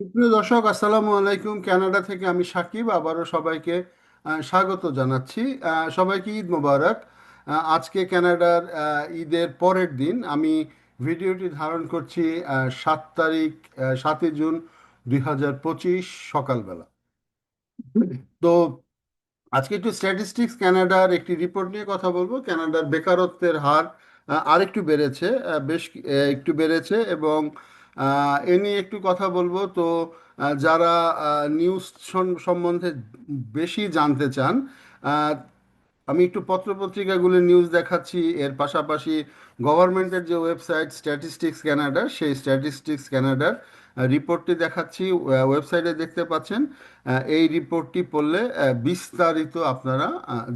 প্রিয় দর্শক, আসসালামু আলাইকুম। কানাডা থেকে আমি সাকিব, আবারও সবাইকে স্বাগত জানাচ্ছি। সবাইকে ঈদ মোবারক। আজকে কানাডার ঈদের পরের দিন আমি ভিডিওটি ধারণ করছি সাত তারিখ সাতই জুন দুই হাজার পঁচিশ সকালবেলা। তো আজকে একটু স্ট্যাটিস্টিক্স ক্যানাডার একটি রিপোর্ট নিয়ে কথা বলব। ক্যানাডার বেকারত্বের হার আরেকটু বেড়েছে বেশ একটু বেড়েছে এবং এ নিয়ে একটু কথা বলব। তো যারা নিউজ সম্বন্ধে বেশি জানতে চান আমি একটু পত্রপত্রিকাগুলোর নিউজ দেখাচ্ছি। এর পাশাপাশি গভর্নমেন্টের যে ওয়েবসাইট স্ট্যাটিস্টিক্স ক্যানাডার সেই স্ট্যাটিস্টিক্স ক্যানাডার রিপোর্টটি দেখাচ্ছি। ওয়েবসাইটে দেখতে পাচ্ছেন এই রিপোর্টটি পড়লে বিস্তারিত আপনারা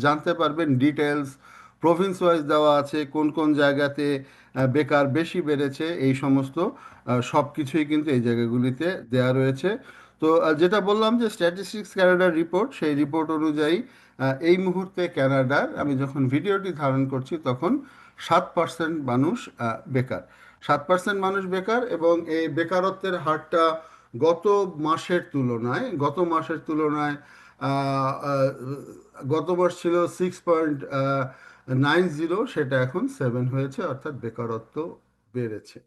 জানতে পারবেন। ডিটেলস প্রভিন্স ওয়াইজ দেওয়া আছে, কোন কোন জায়গাতে বেকার বেশি বেড়েছে, এই সমস্ত সব কিছুই কিন্তু এই জায়গাগুলিতে দেয়া রয়েছে। তো যেটা বললাম যে স্ট্যাটিস্টিক্স ক্যানাডার রিপোর্ট সেই রিপোর্ট অনুযায়ী এই মুহূর্তে ক্যানাডার আমি যখন ভিডিওটি ধারণ করছি, তখন সাত পার্সেন্ট মানুষ বেকার। সাত পার্সেন্ট মানুষ বেকার এবং এই বেকারত্বের হারটা গত মাসের তুলনায়, গত মাসের তুলনায় গত মাস ছিল সিক্স পয়েন্ট নাইন জিরো সেটা এখন সেভেন হয়েছে, অর্থাৎ বেকারত্ব বেড়েছে।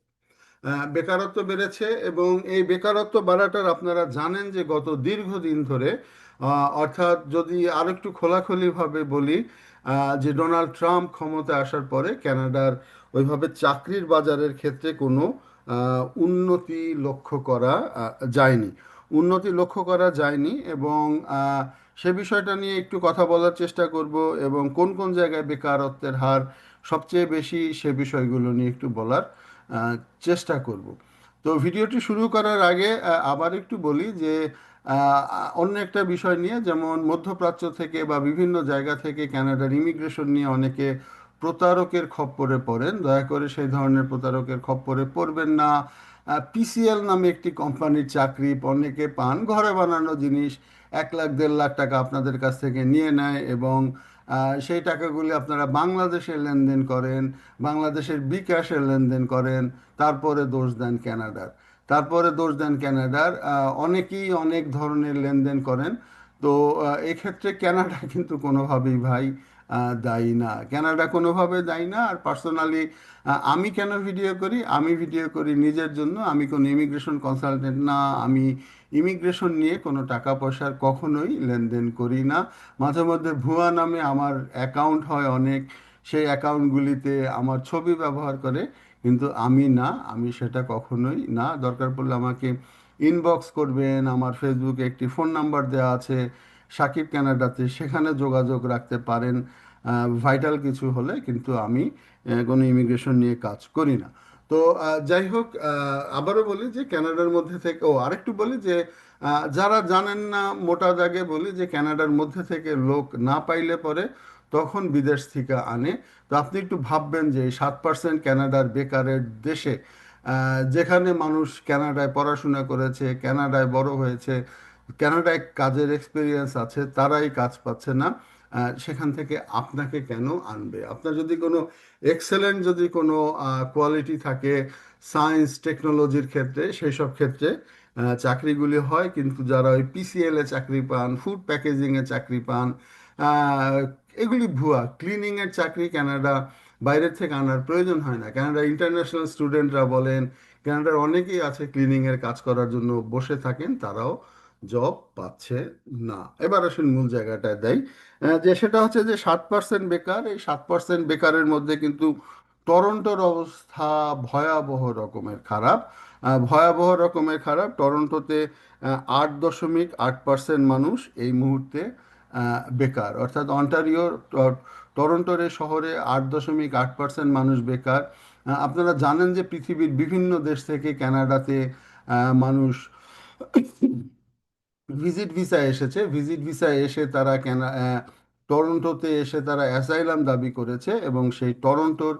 বেকারত্ব বেড়েছে এবং এই বেকারত্ব বাড়াটার আপনারা জানেন যে গত দীর্ঘদিন ধরে অর্থাৎ যদি আরেকটু খোলাখুলিভাবে বলি যে ডোনাল্ড ট্রাম্প ক্ষমতায় আসার পরে কানাডার ওইভাবে চাকরির বাজারের ক্ষেত্রে কোনো উন্নতি লক্ষ্য করা যায়নি। উন্নতি লক্ষ্য করা যায়নি এবং সে বিষয়টা নিয়ে একটু কথা বলার চেষ্টা করব এবং কোন কোন জায়গায় বেকারত্বের হার সবচেয়ে বেশি সে বিষয়গুলো নিয়ে একটু বলার চেষ্টা করব। তো ভিডিওটি শুরু করার আগে আবার একটু বলি যে অন্য একটা বিষয় নিয়ে যেমন মধ্যপ্রাচ্য থেকে বা বিভিন্ন জায়গা থেকে ক্যানাডার ইমিগ্রেশন নিয়ে অনেকে প্রতারকের খপ্পরে পড়েন। দয়া করে সেই ধরনের প্রতারকের খপ্পরে পড়বেন না। পিসিএল নামে একটি কোম্পানির চাকরি, অনেকে পান ঘরে বানানো জিনিস, এক লাখ, দেড় লাখ টাকা আপনাদের কাছ থেকে নিয়ে নেয় এবং সেই টাকাগুলি আপনারা বাংলাদেশে লেনদেন করেন, বাংলাদেশের বিকাশে লেনদেন করেন, তারপরে দোষ দেন ক্যানাডার। তারপরে দোষ দেন ক্যানাডার অনেকেই অনেক ধরনের লেনদেন করেন। তো এক্ষেত্রে ক্যানাডা কিন্তু কোনোভাবেই ভাই দায়ী না। কানাডা কোনোভাবে দায়ী না, আর পার্সোনালি আমি কেন ভিডিও করি? আমি ভিডিও করি নিজের জন্য। আমি কোনো ইমিগ্রেশন কনসালটেন্ট না। আমি ইমিগ্রেশন নিয়ে কোনো টাকা পয়সার কখনোই লেনদেন করি না। মাঝে মধ্যে ভুয়া নামে আমার অ্যাকাউন্ট হয় অনেক। সেই অ্যাকাউন্টগুলিতে আমার ছবি ব্যবহার করে, কিন্তু আমি না। আমি সেটা কখনোই না। দরকার পড়লে আমাকে ইনবক্স করবেন। আমার ফেসবুকে একটি ফোন নাম্বার দেওয়া আছে। সাকিব কানাডাতে সেখানে যোগাযোগ রাখতে পারেন ভাইটাল কিছু হলে কিন্তু আমি কোনো ইমিগ্রেশন নিয়ে কাজ করি না। তো যাই হোক আবারও বলি যে কানাডার মধ্যে থেকে, ও আরেকটু বলি যে যারা জানেন না, মোটা দাগে বলি যে ক্যানাডার মধ্যে থেকে লোক না পাইলে পরে তখন বিদেশ থেকে আনে। তো আপনি একটু ভাববেন যে সাত পার্সেন্ট ক্যানাডার বেকারের দেশে যেখানে মানুষ কানাডায় পড়াশোনা করেছে ক্যানাডায় বড় হয়েছে কানাডায় কাজের এক্সপিরিয়েন্স আছে, তারাই কাজ পাচ্ছে না সেখান থেকে আপনাকে কেন আনবে? আপনার যদি কোনো এক্সেলেন্ট যদি কোনো কোয়ালিটি থাকে সায়েন্স টেকনোলজির ক্ষেত্রে সেই সব ক্ষেত্রে চাকরিগুলি হয়, কিন্তু যারা ওই পিসিএল চাকরি পান ফুড প্যাকেজিংয়ে চাকরি পান এগুলি ভুয়া। ক্লিনিংয়ের চাকরি কানাডা বাইরের থেকে আনার প্রয়োজন হয় না। কানাডা ইন্টারন্যাশনাল স্টুডেন্টরা বলেন, কানাডার অনেকেই আছে ক্লিনিংয়ের কাজ করার জন্য বসে থাকেন, তারাও জব পাচ্ছে না। এবার আসুন মূল জায়গাটায় দেয় যে সেটা হচ্ছে যে সাত পার্সেন্ট বেকার, এই সাত পার্সেন্ট বেকারের মধ্যে কিন্তু টরন্টোর অবস্থা ভয়াবহ রকমের খারাপ। ভয়াবহ রকমের খারাপ। টরন্টোতে আট দশমিক আট পার্সেন্ট মানুষ এই মুহূর্তে বেকার। অর্থাৎ অন্টারিও টরন্টোর এই শহরে আট দশমিক আট পার্সেন্ট মানুষ বেকার। আপনারা জানেন যে পৃথিবীর বিভিন্ন দেশ থেকে কানাডাতে মানুষ ভিজিট ভিসা এসেছে। ভিজিট ভিসা এসে তারা কেন টরন্টোতে এসে তারা অ্যাসাইলাম দাবি করেছে এবং সেই টরন্টোর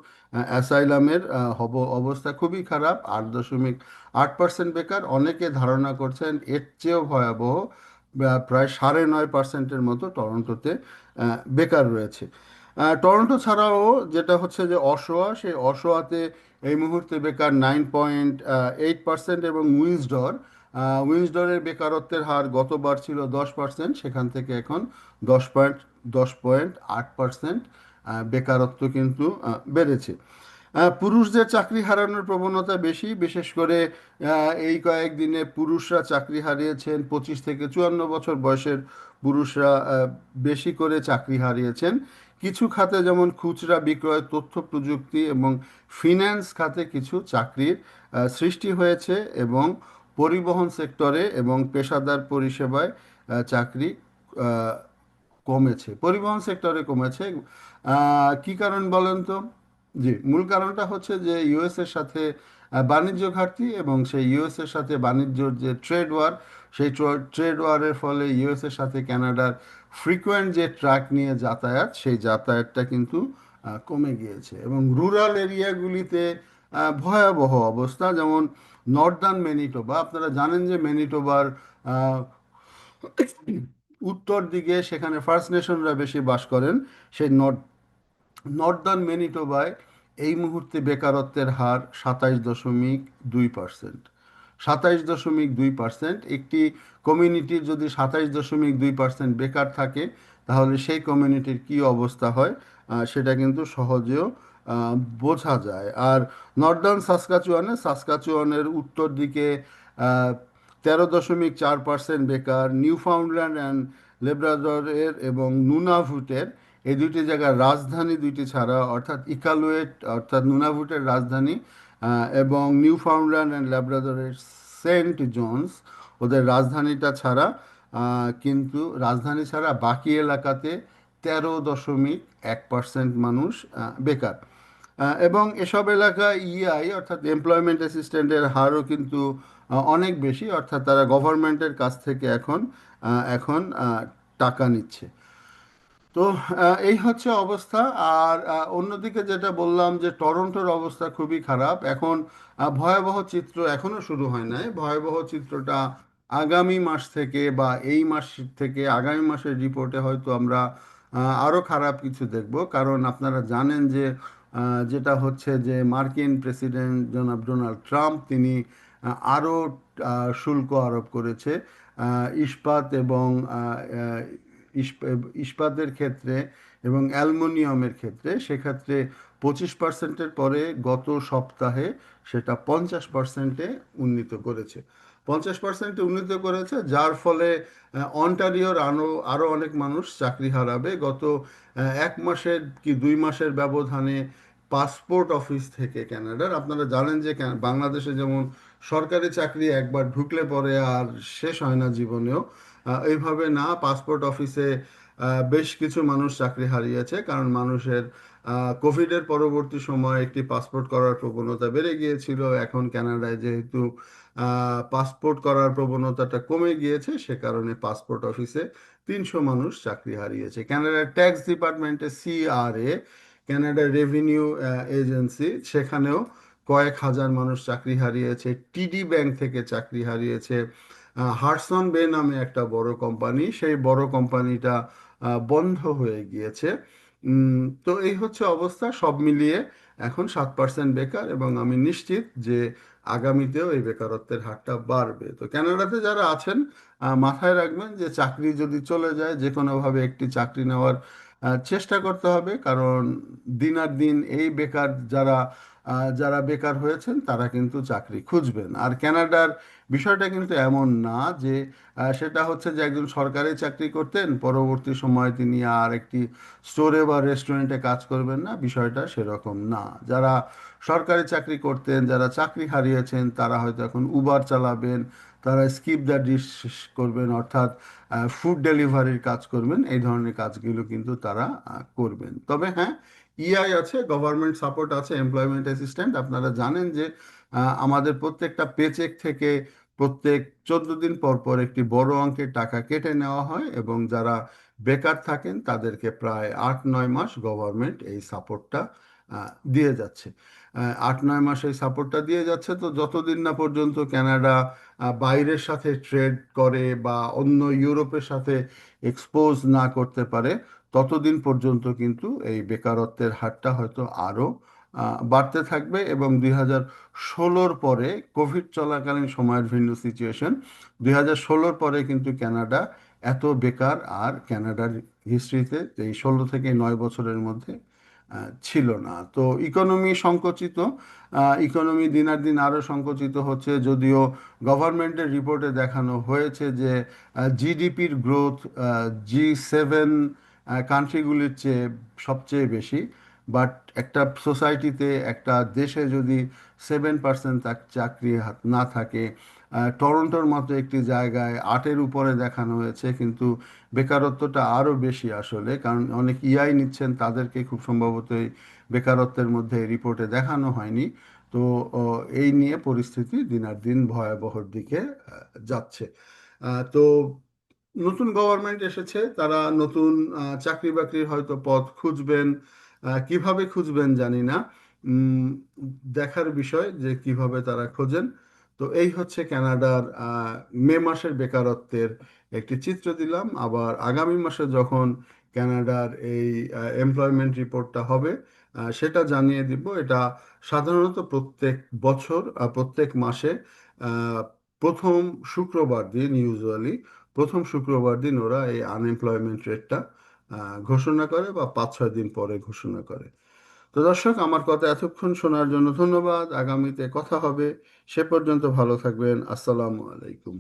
অ্যাসাইলামের হব, অবস্থা খুবই খারাপ। আট দশমিক আট পার্সেন্ট বেকার। অনেকে ধারণা করছেন এর চেয়েও ভয়াবহ প্রায় সাড়ে নয় পার্সেন্টের মতো টরন্টোতে বেকার রয়েছে। টরন্টো ছাড়াও যেটা হচ্ছে যে অসোয়া, সেই অসোয়াতে এই মুহূর্তে বেকার নাইন পয়েন্ট এইট পার্সেন্ট এবং উইজডর উইন্সডরের বেকারত্বের হার গতবার ছিল দশ পার্সেন্ট সেখান থেকে এখন দশ পয়েন্ট দশ পয়েন্ট আট পার্সেন্ট বেকারত্ব কিন্তু বেড়েছে। পুরুষদের চাকরি হারানোর প্রবণতা বেশি, বিশেষ করে এই কয়েকদিনে পুরুষরা চাকরি হারিয়েছেন পঁচিশ থেকে চুয়ান্ন বছর বয়সের পুরুষরা বেশি করে চাকরি হারিয়েছেন। কিছু খাতে যেমন খুচরা বিক্রয়, তথ্য প্রযুক্তি এবং ফিন্যান্স খাতে কিছু চাকরির সৃষ্টি হয়েছে এবং পরিবহন সেক্টরে এবং পেশাদার পরিষেবায় চাকরি কমেছে। পরিবহন সেক্টরে কমেছে। কি কারণ বলেন তো? জি, মূল কারণটা হচ্ছে যে ইউএস এর সাথে বাণিজ্য ঘাটতি এবং সেই ইউএস এর সাথে বাণিজ্যর যে ট্রেড ওয়ার, সেই ট্রেড ওয়ারের ফলে ইউএস এর সাথে কানাডার ফ্রিকোয়েন্ট যে ট্রাক নিয়ে যাতায়াত, সেই যাতায়াতটা কিন্তু কমে গিয়েছে এবং রুরাল এরিয়াগুলিতে ভয়াবহ অবস্থা। যেমন নর্দার্ন ম্যানিটোবা আপনারা জানেন যে ম্যানিটোবার উত্তর দিকে সেখানে ফার্স্ট নেশনরা বেশি বাস করেন। সেই নর্দার্ন ম্যানিটোবায় এই মুহূর্তে বেকারত্বের হার সাতাইশ দশমিক দুই পার্সেন্ট সাতাইশ দশমিক দুই পার্সেন্ট একটি কমিউনিটির যদি সাতাইশ দশমিক দুই পার্সেন্ট বেকার থাকে, তাহলে সেই কমিউনিটির কি অবস্থা হয়? সেটা কিন্তু সহজেও বোঝা যায়। আর নর্দার্ন সাসকাচুয়ানে, সাসকাচুয়ানের উত্তর দিকে তেরো দশমিক চার পার্সেন্ট বেকার নিউ ফাউন্ডল্যান্ড অ্যান্ড লেব্রাডরের এবং নুনাভুটের। এই দুইটি জায়গার রাজধানী দুইটি ছাড়া, অর্থাৎ ইকালুয়েট, অর্থাৎ নুনাভুটের রাজধানী এবং নিউ ফাউন্ডল্যান্ড অ্যান্ড ল্যাব্রাডরের সেন্ট জনস। ওদের রাজধানীটা ছাড়া কিন্তু রাজধানী ছাড়া বাকি এলাকাতে তেরো দশমিক এক পার্সেন্ট মানুষ বেকার। এবং এসব এলাকা ইআই অর্থাৎ এমপ্লয়মেন্ট অ্যাসিস্ট্যান্টের হারও কিন্তু অনেক বেশি, অর্থাৎ তারা গভর্নমেন্টের কাছ থেকে এখন এখন টাকা নিচ্ছে। তো এই হচ্ছে অবস্থা। আর অন্যদিকে যেটা বললাম যে টরন্টোর অবস্থা খুবই খারাপ। এখন ভয়াবহ চিত্র এখনও শুরু হয় নাই। ভয়াবহ চিত্রটা আগামী মাস থেকে বা এই মাস থেকে, আগামী মাসের রিপোর্টে হয়তো আমরা আরও খারাপ কিছু দেখব। কারণ আপনারা জানেন যে যেটা হচ্ছে যে মার্কিন প্রেসিডেন্ট জনাব ডোনাল্ড ট্রাম্প, তিনি আরও শুল্ক আরোপ করেছে। ইস্পাত এবং ইস্পাতের ক্ষেত্রে এবং অ্যালুমিনিয়ামের ক্ষেত্রে সেক্ষেত্রে পঁচিশ পার্সেন্টের পরে গত সপ্তাহে সেটা পঞ্চাশ পার্সেন্টে উন্নীত করেছে। পঞ্চাশ পার্সেন্টে উন্নীত করেছে যার ফলে অন্টারিওর আরও আরও অনেক মানুষ চাকরি হারাবে। গত এক মাসের কি দুই মাসের ব্যবধানে পাসপোর্ট অফিস থেকে ক্যানাডার আপনারা জানেন যে বাংলাদেশে যেমন সরকারি চাকরি একবার ঢুকলে পরে আর শেষ হয় না জীবনেও। এইভাবে না, পাসপোর্ট অফিসে বেশ কিছু মানুষ চাকরি হারিয়েছে কারণ মানুষের কোভিডের পরবর্তী সময়ে একটি পাসপোর্ট করার প্রবণতা বেড়ে গিয়েছিল। এখন ক্যানাডায় যেহেতু পাসপোর্ট করার প্রবণতাটা কমে গিয়েছে, সে কারণে পাসপোর্ট অফিসে তিনশো মানুষ চাকরি হারিয়েছে। কানাডার ট্যাক্স ডিপার্টমেন্টে সিআরএ কানাডার রেভিনিউ এজেন্সি সেখানেও কয়েক হাজার মানুষ চাকরি হারিয়েছে। টিডি ব্যাংক থেকে চাকরি হারিয়েছে। হার্সন বে নামে একটা বড় কোম্পানি সেই বড় কোম্পানিটা বন্ধ হয়ে গিয়েছে। তো এই হচ্ছে অবস্থা। সব মিলিয়ে এখন সাত পার্সেন্ট বেকার এবং আমি নিশ্চিত যে আগামীতেও এই বেকারত্বের হারটা বাড়বে। তো কানাডাতে যারা আছেন মাথায় রাখবেন যে চাকরি যদি চলে যায় যে কোনোভাবে একটি চাকরি নেওয়ার চেষ্টা করতে হবে, কারণ দিন আর দিন এই বেকার যারা যারা বেকার হয়েছেন, তারা কিন্তু চাকরি খুঁজবেন। আর ক্যানাডার বিষয়টা কিন্তু এমন না যে সেটা হচ্ছে যে একজন সরকারি চাকরি করতেন, পরবর্তী সময়ে তিনি আর একটি স্টোরে বা রেস্টুরেন্টে কাজ করবেন না, বিষয়টা সেরকম না। যারা সরকারি চাকরি করতেন, যারা চাকরি হারিয়েছেন, তারা হয়তো এখন উবার চালাবেন তারা স্কিপ দ্য ডিশ করবেন, অর্থাৎ ফুড ডেলিভারির কাজ করবেন, এই ধরনের কাজগুলো কিন্তু তারা করবেন। তবে হ্যাঁ ইআই আছে গভর্নমেন্ট সাপোর্ট আছে এমপ্লয়মেন্ট অ্যাসিস্ট্যান্ট আপনারা জানেন যে আমাদের প্রত্যেকটা পেচেক থেকে প্রত্যেক চোদ্দ দিন পর পর একটি বড় অঙ্কের টাকা কেটে নেওয়া হয় এবং যারা বেকার থাকেন তাদেরকে প্রায় আট নয় মাস গভর্নমেন্ট এই সাপোর্টটা দিয়ে যাচ্ছে। আট, নয় মাস সাপোর্টটা দিয়ে যাচ্ছে। তো যতদিন না পর্যন্ত ক্যানাডা বাইরের সাথে ট্রেড করে বা অন্য ইউরোপের সাথে এক্সপোজ না করতে পারে, ততদিন পর্যন্ত কিন্তু এই বেকারত্বের হারটা হয়তো আরও বাড়তে থাকবে এবং দুই হাজার ষোলোর পরে কোভিড চলাকালীন সময়ের ভিন্ন সিচুয়েশন দুই হাজার ষোলোর পরে কিন্তু কানাডা এত বেকার আর ক্যানাডার হিস্ট্রিতে এই ষোলো থেকে নয় বছরের মধ্যে ছিল না। তো ইকোনমি সংকুচিত ইকোনমি দিনার দিন আরও সংকুচিত হচ্ছে। যদিও গভর্নমেন্টের রিপোর্টে দেখানো হয়েছে যে জিডিপির গ্রোথ জি সেভেন কান্ট্রিগুলির চেয়ে সবচেয়ে বেশি। বাট একটা সোসাইটিতে একটা দেশে যদি সেভেন পার্সেন্ট চাকরি না থাকে টরন্টোর মতো একটি জায়গায় আটের উপরে দেখানো হয়েছে, কিন্তু বেকারত্বটা আরও বেশি আসলে, কারণ অনেক ইআই নিচ্ছেন, তাদেরকে খুব সম্ভবত এই বেকারত্বের মধ্যে রিপোর্টে দেখানো হয়নি। তো এই নিয়ে পরিস্থিতি দিনার দিন ভয়াবহর দিকে যাচ্ছে। তো নতুন গভর্নমেন্ট এসেছে, তারা নতুন চাকরি বাকরির হয়তো পথ খুঁজবেন কীভাবে খুঁজবেন জানি না। দেখার বিষয় যে কীভাবে তারা খোঁজেন। তো এই হচ্ছে কানাডার মে মাসের বেকারত্বের একটি চিত্র দিলাম। আবার আগামী মাসে যখন কানাডার এই এমপ্লয়মেন্ট রিপোর্টটা হবে সেটা জানিয়ে দিব। এটা সাধারণত প্রত্যেক বছর প্রত্যেক মাসে প্রথম শুক্রবার দিন ইউজুয়ালি প্রথম শুক্রবার দিন ওরা এই আনএমপ্লয়মেন্ট রেটটা ঘোষণা করে বা পাঁচ ছয় দিন পরে ঘোষণা করে। তো দর্শক, আমার কথা এতক্ষণ শোনার জন্য ধন্যবাদ। আগামীতে কথা হবে। সে পর্যন্ত ভালো থাকবেন। আসসালামু আলাইকুম।